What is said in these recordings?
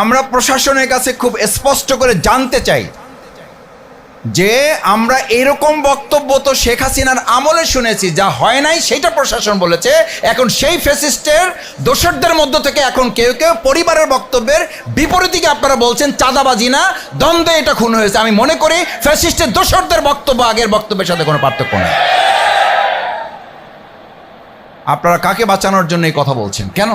আমরা প্রশাসনের কাছে খুব স্পষ্ট করে জানতে চাই যে আমরা এরকম বক্তব্য তো শেখ হাসিনার আমলে শুনেছি, যা হয় নাই সেটা প্রশাসন বলেছে। এখন সেই ফেসিস্টের দোসরদের মধ্য থেকে এখন কেউ কেউ পরিবারের বক্তব্যের বিপরীতিকে আপনারা বলছেন, চাঁদাবাজি না, দ্বন্দ্বে এটা খুন হয়েছে। আমি মনে করি ফেসিস্টের দোসরদের বক্তব্য, আগের বক্তব্যের সাথে কোনো পার্থক্য নেই। আপনারা কাকে বাঁচানোর জন্য এই কথা বলছেন? কেন?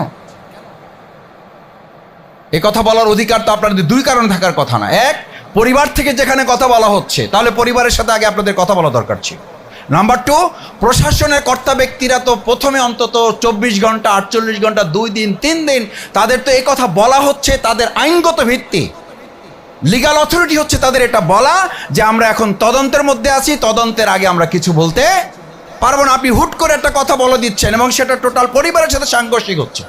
এই কথা বলার অধিকার তো আপনাদের দুই কারণ থাকার কথা না। এক, পরিবার থেকে যেখানে কথা বলা হচ্ছে, তাহলে পরিবারের সাথে আগে আপনাদের কথা বলা দরকার ছিল। নাম্বার টু, প্রশাসনের কর্তা ব্যক্তিরা তো প্রথমে অন্তত চব্বিশ ঘণ্টা, আটচল্লিশ ঘণ্টা, দুই দিন, তিন দিন, তাদের তো এই কথা বলা হচ্ছে, তাদের আইনগত ভিত্তি। লিগাল অথরিটি হচ্ছে তাদের এটা বলা যে আমরা এখন তদন্তের মধ্যে আছি, তদন্তের আগে আমরা কিছু বলতে পারব না। আপনি হুট করে একটা কথা বলে দিচ্ছেন এবং সেটা টোটাল পরিবারের সাথে সাংঘর্ষিক হচ্ছে।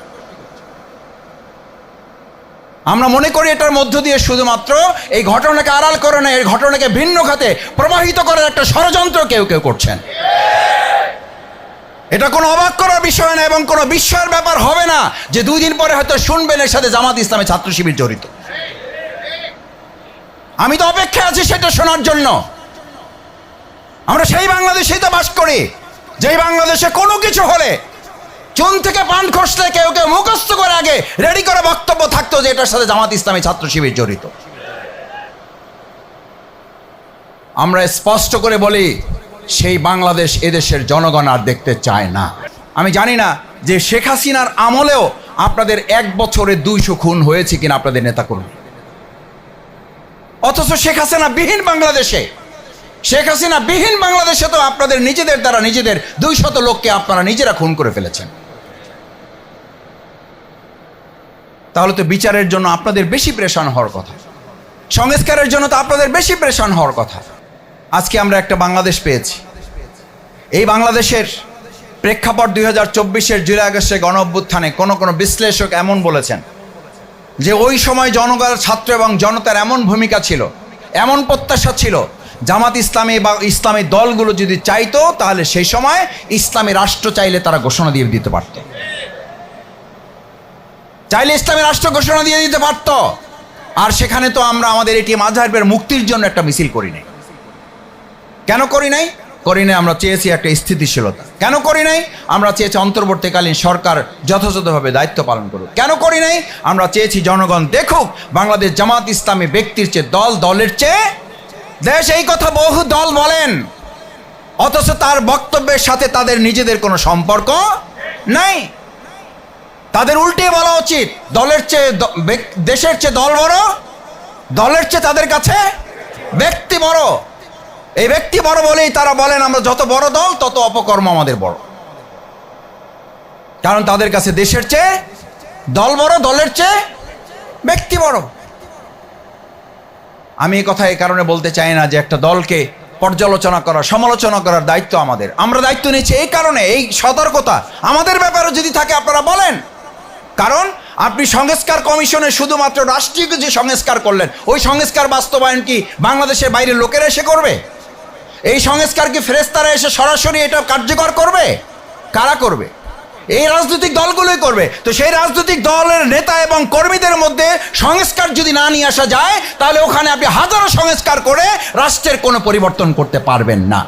আমরা মনে করি এটার মধ্য দিয়ে শুধুমাত্র এই ঘটনাকে আড়াল করে না, এই ঘটনাকে ভিন্ন খাতে প্রবাহিত করার একটা ষড়যন্ত্র কেউ কেউ করছেন। এটা কোনো অবাক করার বিষয় না এবং কোনো বিস্ময়ের ব্যাপার হবে না যে দুই দিন পরে হয়তো শুনবেন এর সাথে জামাত ইসলামে ছাত্র শিবির জড়িত। আমি তো অপেক্ষা আছি সেটা শোনার জন্য। আমরা সেই বাংলাদেশেই তো বাস করি। যেই বাংলাদেশে কোনো কিছু হলে চুন থেকে পান খসলে কেউ মুখস্থ রেডি করে বক্তব্য থাকতো যে এটার সাথে জামাত ইসলামী ছাত্র শিবির জড়িত। আমরা স্পষ্ট করে বলি, সেই বাংলাদেশ এদেশের জনগণ আর দেখতে চায় না। আমি জানি না যে শেখ হাসিনার আমলেও আপনাদের এক বছরে দুইশো খুন হয়েছে কিনা আপনাদের নেতা করুন অথচ শেখ হাসিনা বিহীন বাংলাদেশে। শেখ হাসিনা বিহীন বাংলাদেশে তো আপনাদের নিজেদের দ্বারা নিজেদের দুই শত লোককে আপনারা নিজেরা খুন করে ফেলেছেন। তাহলে তো বিচারের জন্য আপনাদের বেশি প্রেশান হওয়ার কথা। সংস্কারের জন্য তো আপনাদের বেশি প্রেশান হওয়ার কথা। আজকে আমরা একটা বাংলাদেশ পেয়েছি। এই বাংলাদেশের প্রেক্ষাপট দুই হাজার চব্বিশের জুলাই আগস্টে গণ অভ্যুত্থানে কোনো কোনো বিশ্লেষক এমন বলেছেন যে ওই সময় জনগণ, ছাত্র এবং জনতার এমন ভূমিকা ছিল, এমন প্রত্যাশা ছিল, জামাত ইসলামী বা ইসলামী দলগুলো যদি চাইতো, তাহলে সেই সময় ইসলামী রাষ্ট্র চাইলে তারা ঘোষণা দিয়ে দিতে পারত। চাইলে ইসলামী রাষ্ট্র ঘোষণা দিয়ে দিতে পারত। আর সেখানে তো আমরা আমাদের এটি মাঝহাবের মুক্তির জন্য একটা মিছিল করি নাই। কেন করি নাই? করি নাই আমরা চেয়েছি একটা স্থিতিশীলতা। কেন করি নাই? আমরা চেয়েছি অন্তর্বর্তীকালীন সরকার যথাযথভাবে দায়িত্ব পালন করুক। কেন করি নাই? আমরা চেয়েছি জনগণ দেখুক বাংলাদেশ জামাত ইসলামী ব্যক্তির চেয়ে দল দলের চেয়ে দেশ এই কথা বহু দল বলেন। অথচ তার বক্তব্যের সাথে তাদের নিজেদের কোনো সম্পর্ক নাই। তাদের উল্টে বলা উচিত। দলের চেয়ে দেশের চেয়ে দল বড়, দলের চেয়ে তাদের কাছে ব্যক্তি বড়। এই ব্যক্তি বড় বলেই তারা বলেন, আমরা যত বড় দল, তত অপকর্ম আমাদের বড়। কারণ তাদের কাছে দেশের চেয়ে দল বড়, দলের চেয়ে ব্যক্তি বড়। আমি এই কথা এই কারণে বলতে চাই না যে একটা দলকে পর্যালোচনা করা, সমালোচনা করার দায়িত্ব আমাদের। আমরা দায়িত্ব নিচ্ছি এই কারণে, এই সতর্কতা। আমাদের ব্যাপারে যদি থাকে, আপনারা বলেন। কারণ আপনি সংস্কার কমিশনে শুধুমাত্র রাষ্ট্রীয় যে সংস্কার করলেন, ওই সংস্কার বাস্তবায়ন কি বাংলাদেশের বাইরের লোকেরা এসে করবে? এই সংস্কার কি ফেরেস্তারা এসে সরাসরি এটা কার্যকর করবে? কারা করবে? এই রাজনৈতিক দলগুলোই করবে। তো সেই রাজনৈতিক দলের নেতা এবং কর্মীদের মধ্যে সংস্কার যদি না নিয়ে আসা যায়, তাহলে ওখানে আপনি হাজারো সংস্কার করে রাষ্ট্রের কোনো পরিবর্তন করতে পারবেন না।